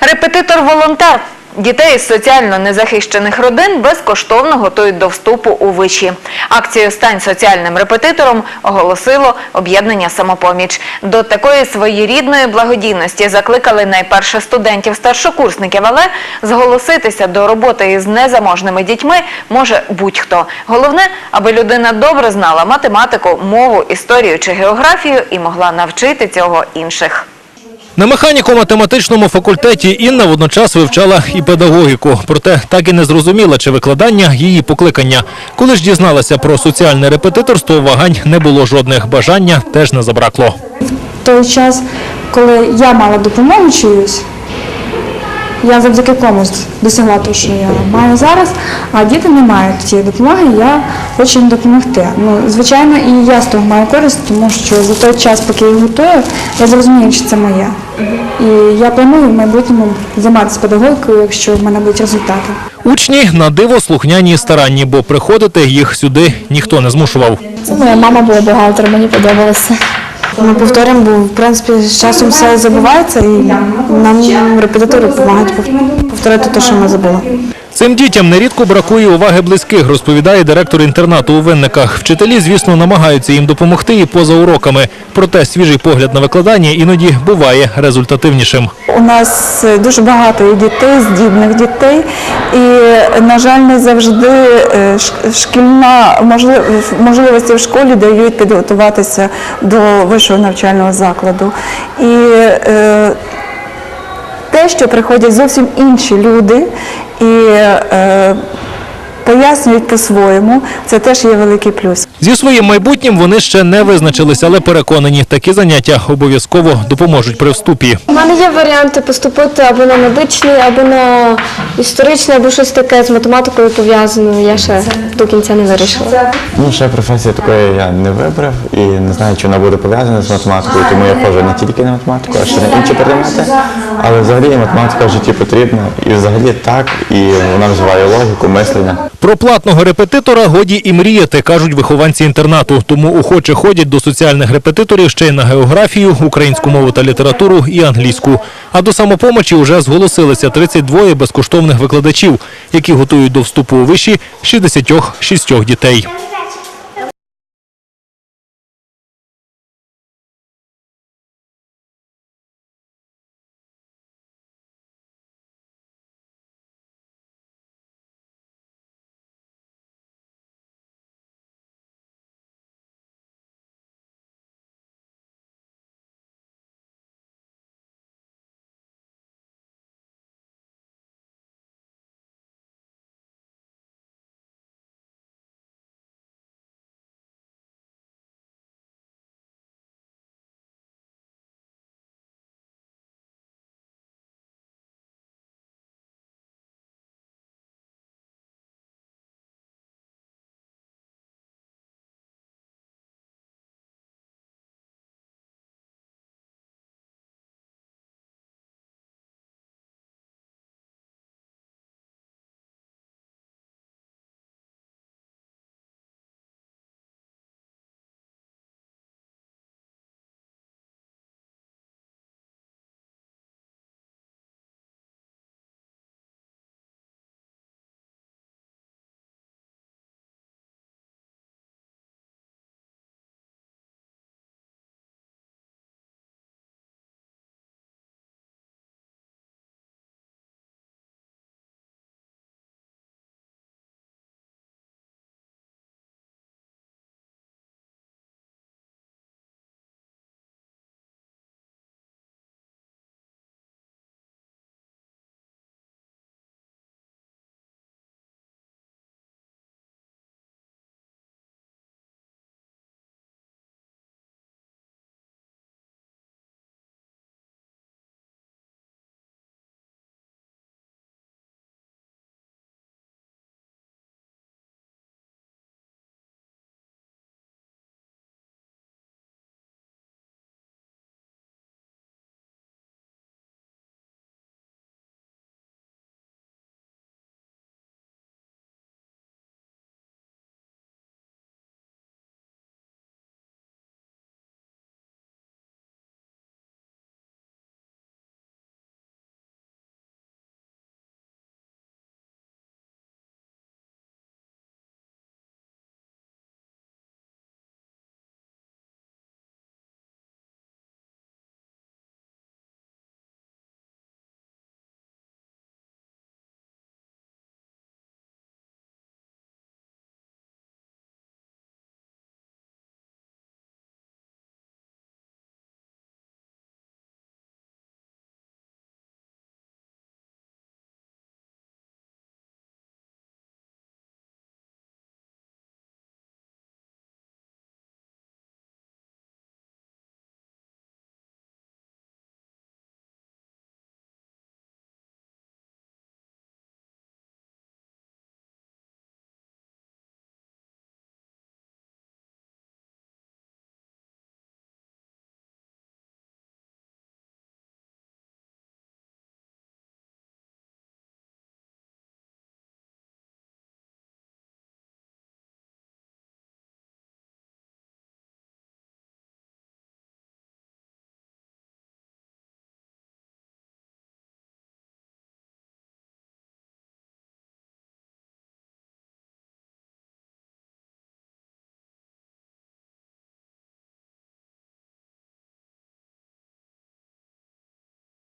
Репетитор-волонтер. Дітей із соціально незахищених родин безкоштовно готують до вступу у виші. Акцію «Стань соціальним репетитором» оголосило об'єднання «Самопоміч». До такої своєрідної благодійності закликали найперше студентів-старшокурсників, але зголоситися до роботи із незаможними дітьми може будь-хто. Головне, аби людина добре знала математику, мову, історію чи географію і могла навчити цього інших. На механіко-математичному факультеті Інна водночас вивчала і педагогіку. Проте так і не зрозуміла, чи викладання її покликання. Коли ж дізналася про соціальне репетиторство, вагань не було жодних. Бажання теж не забракло. В той час, коли я мала допомогу чиюсь, я завдяки комусь досягла того, що я маю зараз, а діти не мають цієї допомоги, я хочу їм допомогти. Ну, звичайно, і я з того маю користь, тому що за той час, поки я готую, я зрозумію, що це моє. І я планую в майбутньому займатися педагогікою, якщо в мене будуть результати. Учні на диво слухняні і старанні, бо приходити їх сюди ніхто не змушував. Це моя мама була бухгалтер, мені подобалося. Ми повторюємо, бо в принципі з часом все забувається, і нам репетитори допомагають повторити те, що ми забули. Цим дітям нерідко бракує уваги близьких, розповідає директор інтернату у Винниках. Вчителі, звісно, намагаються їм допомогти і поза уроками. Проте свіжий погляд на викладання іноді буває результативнішим. У нас е, дуже багато дітей, здібних дітей, і, на жаль, не завжди е, шкільна можлив- можливості в школі дають підготуватися до вищого навчального закладу. І е, що приходять зовсім інші люди. І е, пояснюють по-своєму, це теж є великий плюс. Зі своїм майбутнім вони ще не визначилися, але переконані, такі заняття обов'язково допоможуть при вступі. У мене є варіанти поступити або на медичний, або на історичний, або щось таке з математикою пов'язане. Я ще до кінця не вирішила. Ну, ще професії такої я не вибрав і не знаю, чи вона буде пов'язана з математикою, тому я ходжу не тільки на математику, а ще на інші предмети. Але взагалі математика в житті потрібна і взагалі так, і вона розвиває логіку, мислення. Про платного репетитора годі і мріяти, кажуть вихованці інтернату. Тому охоче ходять до соціальних репетиторів ще й на географію, українську мову та літературу і англійську. А до самопомочі вже зголосилися 32 безкоштовних викладачів, які готують до вступу у виші 66 дітей.